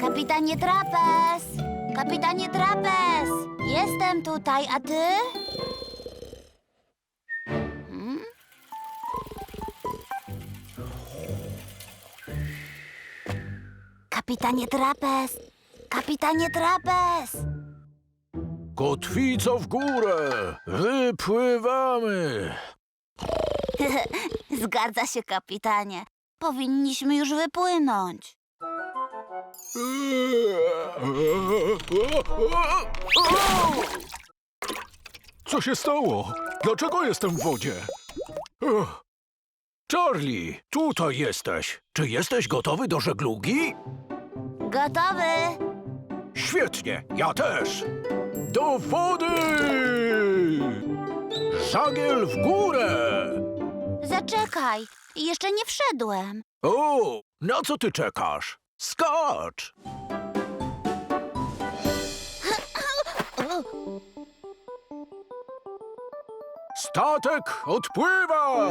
Kapitanie Trapez! Kapitanie Trapez! Jestem tutaj, a ty? Hmm? Kapitanie Trapez! Kapitanie Trapez! Kotwico w górę! Wypływamy! Zgadza się, kapitanie. Powinniśmy już wypłynąć. Co się stało? Dlaczego jestem w wodzie? Ugh. Charlie, tutaj jesteś. Czy jesteś gotowy do żeglugi? Gotowy? Świetnie, ja też. Do wody! Żagiel w górę! Zaczekaj, jeszcze nie wszedłem. O, na co ty czekasz? Skacz! Statek odpływa!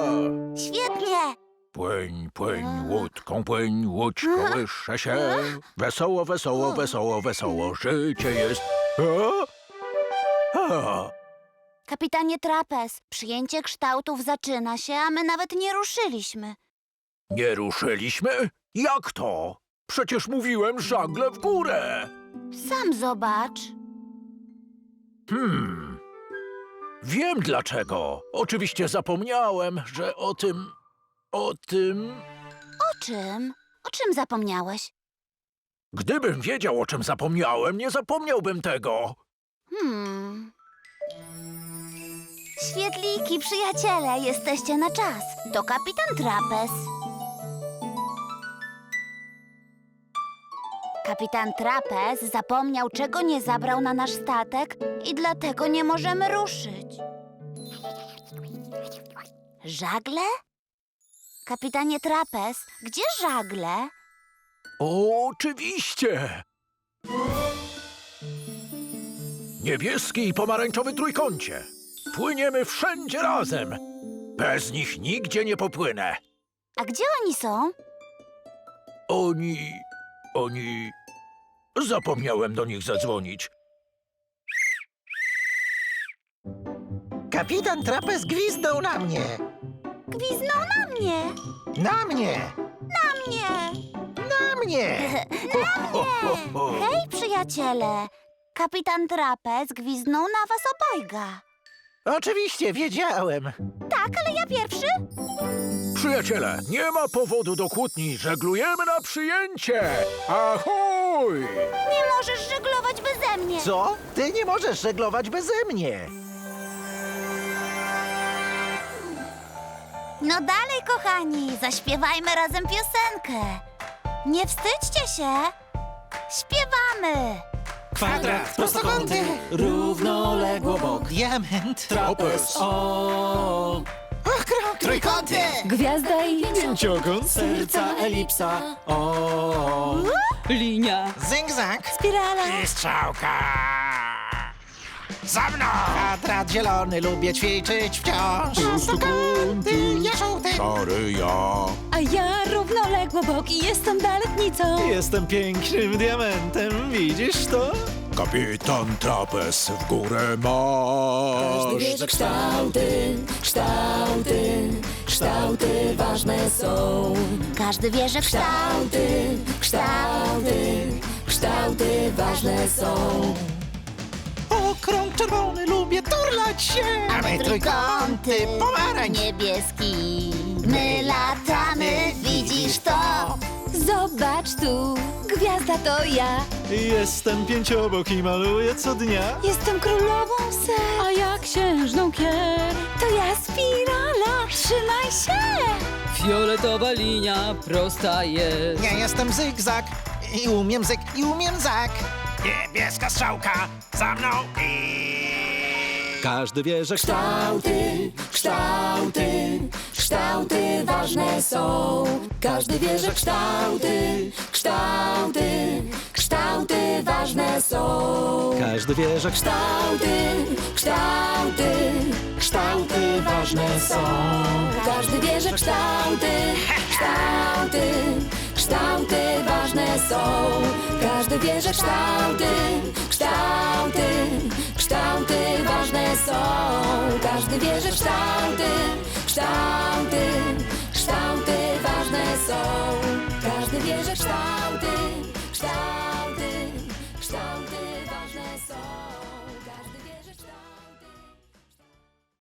Świetnie! Płyń, płyń, łódką, płyń, łódź kołysze się. Wesoło, wesoło, wesoło, wesoło, życie jest. A? A. Kapitanie Trapez, przyjęcie kształtów zaczyna się, a my nawet nie ruszyliśmy. Nie ruszyliśmy? Jak to? Przecież mówiłem żagle w górę. Sam zobacz. Hmm. Wiem dlaczego. Oczywiście zapomniałem, że o tym. O tym. O czym? O czym zapomniałeś? Gdybym wiedział, o czym zapomniałem, nie zapomniałbym tego. Hmm. Świetliki, przyjaciele, jesteście na czas. To kapitan Trapez. Kapitan Trapez zapomniał, czego nie zabrał na nasz statek i dlatego nie możemy ruszyć. Żagle? Kapitanie Trapez, gdzie żagle? Oczywiście. Niebieski i pomarańczowy trójkącie. Płyniemy wszędzie razem. Bez nich nigdzie nie popłynę. A gdzie oni są? Oni. Oni. Zapomniałem do nich zadzwonić. Kapitan Trapez gwizdnął na mnie. Gwiznął na mnie! Na mnie! Na mnie! Na mnie! Ho, ho, ho. Hej, przyjaciele! Kapitan Trapez gwiznął na was obojga. Oczywiście, wiedziałem. Tak, ale ja pierwszy? Przyjaciele, nie ma powodu do kłótni. Żeglujemy na przyjęcie. Ahoj! Nie możesz żeglować beze mnie. Co? Ty nie możesz żeglować beze mnie. No dalej, kochani, zaśpiewajmy razem piosenkę. Nie wstydźcie się. Śpiewamy. Kwadrat, prostokąty, równoległo bok, Diament. trapez, o, Okrąg. Trójkąty. Gwiazda i pięciokąt, serca, elipsa, o, linia, Zygzak. spirala. I strzałka. Za mną! Kwadrat zielony, lubię ćwiczyć wciąż. Prostokąty, ja żółty. Szary ja. A ja równoległo boki jestem baletnicą. Jestem pięknym diamentem, widzisz to? Kapitan Trapez w górę masz. że kształty, kształty, kształty ważne są. Każdy wie, że kształty, kształty, kształty ważne są. Okrąg czerwony, lubię turlać się. A my trójkąty, pomarańcz. niebieski. My latamy, widzisz to? Zobacz tu, gwiazda to ja. Jestem pięciobok i maluję co dnia. Jestem królową ser. A ja księżną kier. To ja spirala, trzymaj się. Fioletowa linia prosta jest. Ja jestem zygzak. I umiem zyg, i umiem zak. Niebieska strzałka, za mną i... Każdy wie, że Kształty, kształty, kształty ważne są. Każdy wie, że kształty, kształty, kształty ważne są. Każdy wie, że Kształty, kształty, kształty ważne są. Każdy wie, że kształty, kształty, kształty ważne są. Każdy wie, że kształty, kształty, kształty ważne są. Każdy wie, że kształty, kształty, kształty ważne są. Każdy wie, kształty.